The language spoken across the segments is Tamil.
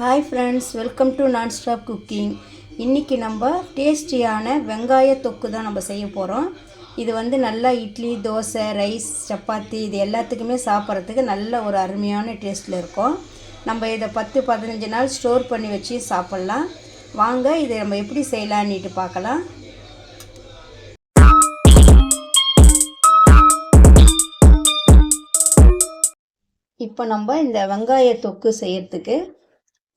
Hi friends welcome to non stop cooking இன்றைக்கி நம்ம டேஸ்டியான வெங்காய தொக்கு தான் நம்ம செய்ய போகிறோம் இது வந்து நல்லா இட்லி தோசை ரைஸ் சப்பாத்தி இது எல்லாத்துக்குமே சாப்பிட்றதுக்கு நல்ல ஒரு அருமையான டேஸ்ட்டில் இருக்கும். நம்ம இதை பத்து பதினஞ்சு நாள் ஸ்டோர் பண்ணி வச்சு சாப்பிட்லாம். வாங்க இதை நம்ம எப்படி செய்யலான்னுட்டு பார்க்கலாம். இப்போ நம்ம இந்த வெங்காய தொக்கு செய்கிறதுக்கு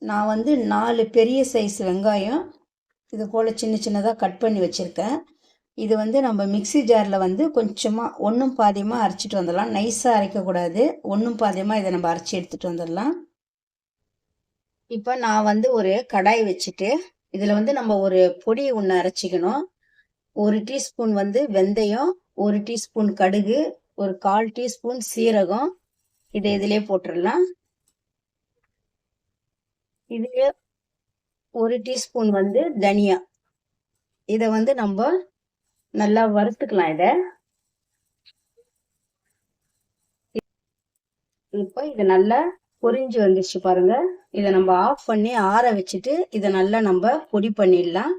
நான் வந்து நாலு பெரிய சைஸ் வெங்காயம் இது போல் சின்ன சின்னதாக கட் பண்ணி வச்சுருக்கேன். இது வந்து நம்ம மிக்ஸி ஜாரில் வந்து கொஞ்சமாக ஒன்றும் பாதியமாக அரைச்சிட்டு வந்துடலாம். நைஸாக அரைக்கக்கூடாது. ஒன்றும் பாதியமாக இதை நம்ம அரைச்சி எடுத்துகிட்டு வந்துடலாம். இப்போ நான் வந்து ஒரு கடாய் வச்சுட்டு இதில் வந்து நம்ம ஒரு பொடி ஒன்று அரைச்சிக்கணும். ஒரு டீஸ்பூன் வந்து வெந்தயம் ஒரு டீஸ்பூன் கடுகு ஒரு கால் டீஸ்பூன் சீரகம் இதை இதிலே போட்டுடலாம். இதுல ஒரு டீஸ்பூன் வந்து தனியா. இதை வந்து நம்ம நல்லா வறுத்துக்கலாம் இதை. இப்போ இது நல்லா பொரிஞ்சு வந்துச்சு பாருங்க. இதை நம்ம ஆஃப் பண்ணி ஆற வச்சுட்டு இதை நல்லா நம்ம பொடி பண்ணிடலாம்.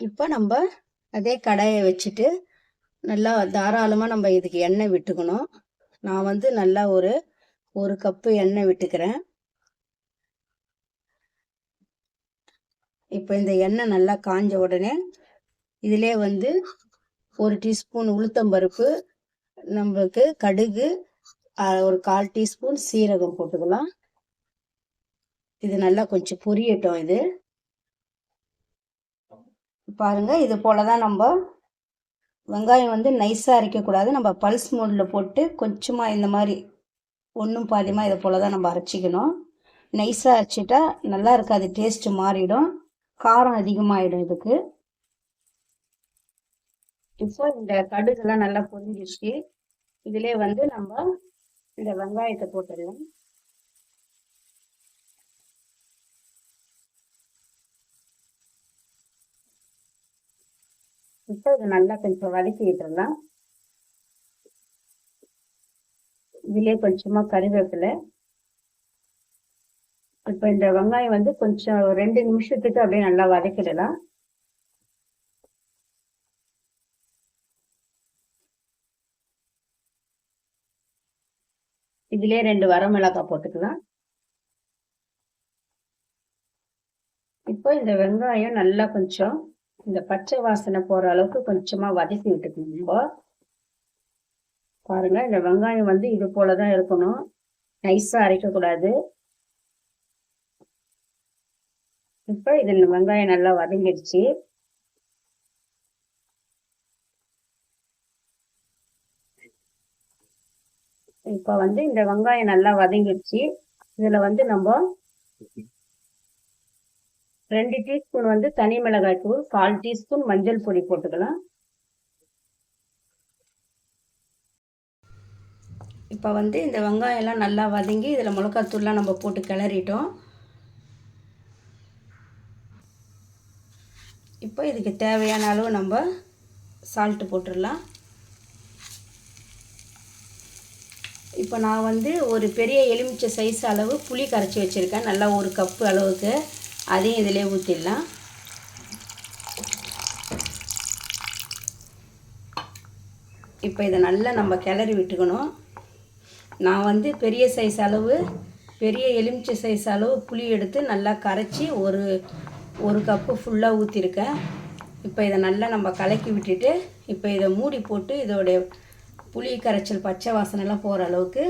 இப்போ நம்ம அதே கடாயை வச்சுட்டு நல்லா தாராளமாக நம்ம இதுக்கு எண்ணெய் விட்டுக்கணும். நான் வந்து நல்லா ஒரு ஒரு கப்பு எண்ணெய் விட்டுக்கிறேன். இப்போ இந்த எண்ணெய் நல்லா காஞ்ச உடனே இதிலே வந்து ஒரு டீஸ்பூன் உளுத்தம்பருப்பு நம்மளுக்கு கடுகு ஒரு கால் டீஸ்பூன் சீரகம் போட்டுக்கலாம். இது நல்லா கொஞ்சம் பொரியட்டும் இது. பாருங்க இது போல தான் நம்ம வெங்காயம் வந்து நைஸாக அரைக்கக்கூடாது. நம்ம பல்ஸ் மோடில் போட்டு கொஞ்சமாக இந்த மாதிரி ஒன்றும் பாதியமாக இதை போல தான் நம்ம அரைச்சிக்கணும். நைஸாக அரைச்சிட்டா நல்லா இருக்காது டேஸ்ட்டு மாறிடும். காரம் அதிகமாகிடும் இதுக்கு. இப்போ இந்த கடுகுலாம் நல்லா பொரிஞ்சிச்சு இதிலே வந்து நம்ம இந்த வெங்காயத்தை போட்டுடலாம். இப்போ இது நல்லா கொஞ்சம் வதக்கி விட்டுடலாம். இதுலேயே கொஞ்சமாக கறிவேப்பிலை இப்போ இந்த வெங்காயம் வந்து கொஞ்சம் ரெண்டு நிமிஷத்துக்கு அப்படியே நல்லா வதக்கிடலாம். இதுலயே ரெண்டு வரமிளகாய் போட்டுக்கலாம். இப்போ இந்த வெங்காயம் நல்லா கொஞ்சம் இந்த பச்சை வாசனை போற அளவுக்கு கொஞ்சமா வதக்கி விட்டுக்கணும் நம்ம. பாருங்க இந்த வெங்காயம் வந்து இது போலதான் இருக்கணும். நைஸா அரைக்கக்கூடாது. இப்போ இது வெங்காயம் நல்லா வதங்கிடுச்சு. இப்போ வந்து இந்த வெங்காயம் நல்லா வதங்கிடுச்சு. இதுல வந்து நம்ம ரெண்டு டீஸ்பூன் வந்து தனி மிளகாய் தூள் கால் டீஸ்பூன் மஞ்சள் பொடி போட்டுக்கலாம். இப்போ வந்து இந்த வெங்காயம்லாம் நல்லா வதங்கி இதில் மிளகாத்தூள்லாம் நம்ம போட்டு கிளறிட்டோம். இப்போ இதுக்கு தேவையான அளவு நம்ம சால்ட்டு போட்டுடலாம். இப்போ நான் வந்து ஒரு பெரிய எலுமிச்சை சைஸ் அளவு புளி கரைச்சி வச்சுருக்கேன். நல்லா ஒரு கப்பு அளவுக்கு. அதையும் இதிலே ஊற்றிடலாம் இப்போ இதை நல்லா நம்ம கிளறி விட்டுக்கணும். நான் வந்து பெரிய சைஸ் அளவு பெரிய எலுமிச்சை சைஸ் அளவு புளி எடுத்து நல்லா கரைச்சி ஒரு ஒரு கப்பு ஃபுல்லாக ஊற்றிருக்கேன் இப்போ இதை நல்லா நம்ம கலக்கி விட்டுட்டு இப்போ இதை மூடி போட்டு இதோடைய புளி கரைச்சல் பச்சை வாசனைலாம் போகிற அளவுக்கு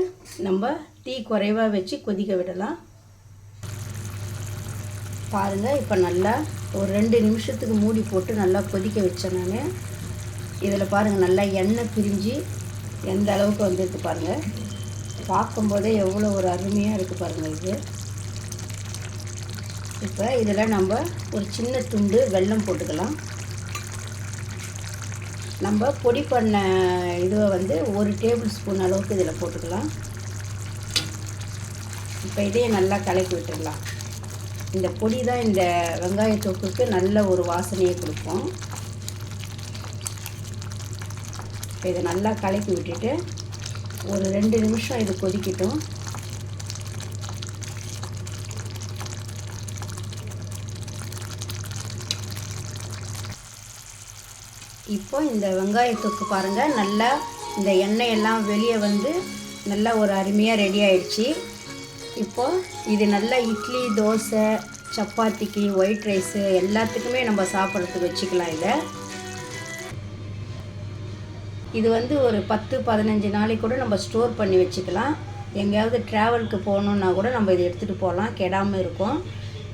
நம்ம டீ குறைவாக வச்சு கொதிக்க விடலாம். பாருங்கள் இப்போ நல்லா ஒரு ரெண்டு நிமிஷத்துக்கு மூடி போட்டு நல்லா கொதிக்க வச்சேன் நான். இதில் பாருங்கள் நல்லா எண்ணெய் பிரிஞ்சு எந்த அளவுக்கு வந்துருக்கு பாருங்கள் பார்க்கும்போதே எவ்வளோ ஒரு அருமையாக இருக்குது பாருங்கள் இது. இப்போ இதில் நம்ம ஒரு சின்ன துண்டு வெல்லம் போட்டுக்கலாம். நம்ம பொடி பண்ண இதுவை வந்து ஒரு டேபிள் ஸ்பூன் அளவுக்கு இதில் போட்டுக்கலாம். இப்போ இதையும் நல்லா கலக்கி விட்டுடலாம். இந்த பொடி தான் இந்த வெங்காய தொக்குக்கு நல்ல ஒரு வாசனையை கொடுப்போம் இப்போ இதை நல்லா கலக்கி விட்டுட்டு ஒரு ரெண்டு நிமிஷம் இது கொதிக்கட்டும். இப்போ இந்த வெங்காயத்துக்கு பாருங்கள் நல்லா இந்த எண்ணெய் எல்லாம் வெளியே வந்து நல்லா ஒரு அருமையாக ரெடி ஆயிடுச்சு. இப்போது இது நல்லா இட்லி தோசை சப்பாத்திக்கு ஒயிட் ரைஸு எல்லாத்துக்குமே நம்ம சாப்பிட்றதுக்கு வச்சுக்கலாம் இதை. இது வந்து ஒரு பத்து பதினஞ்சு நாளைக்கு கூட நம்ம ஸ்டோர் பண்ணி வச்சுக்கலாம். எங்கேயாவது ட்ராவலுக்கு போகணுன்னா கூட நம்ம இதை எடுத்துகிட்டு போகலாம். கெடாமல் இருக்கும்.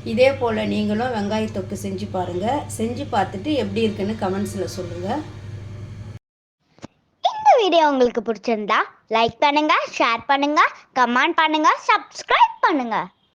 இதே போல் நீங்களும் வெங்காய தொக்கு செஞ்சு பாருங்கள் செஞ்சு பார்த்துட்டு எப்படி இருக்குன்னு கமெண்ட்ஸில் சொல்லுங்கள் இந்த வீடியோ உங்களுக்கு பிடிச்சிருந்தா லைக் பண்ணுங்கள் ஷேர் பண்ணுங்கள் கமெண்ட் பண்ணுங்கள் சப்ஸ்கிரைப் பண்ணுங்கள்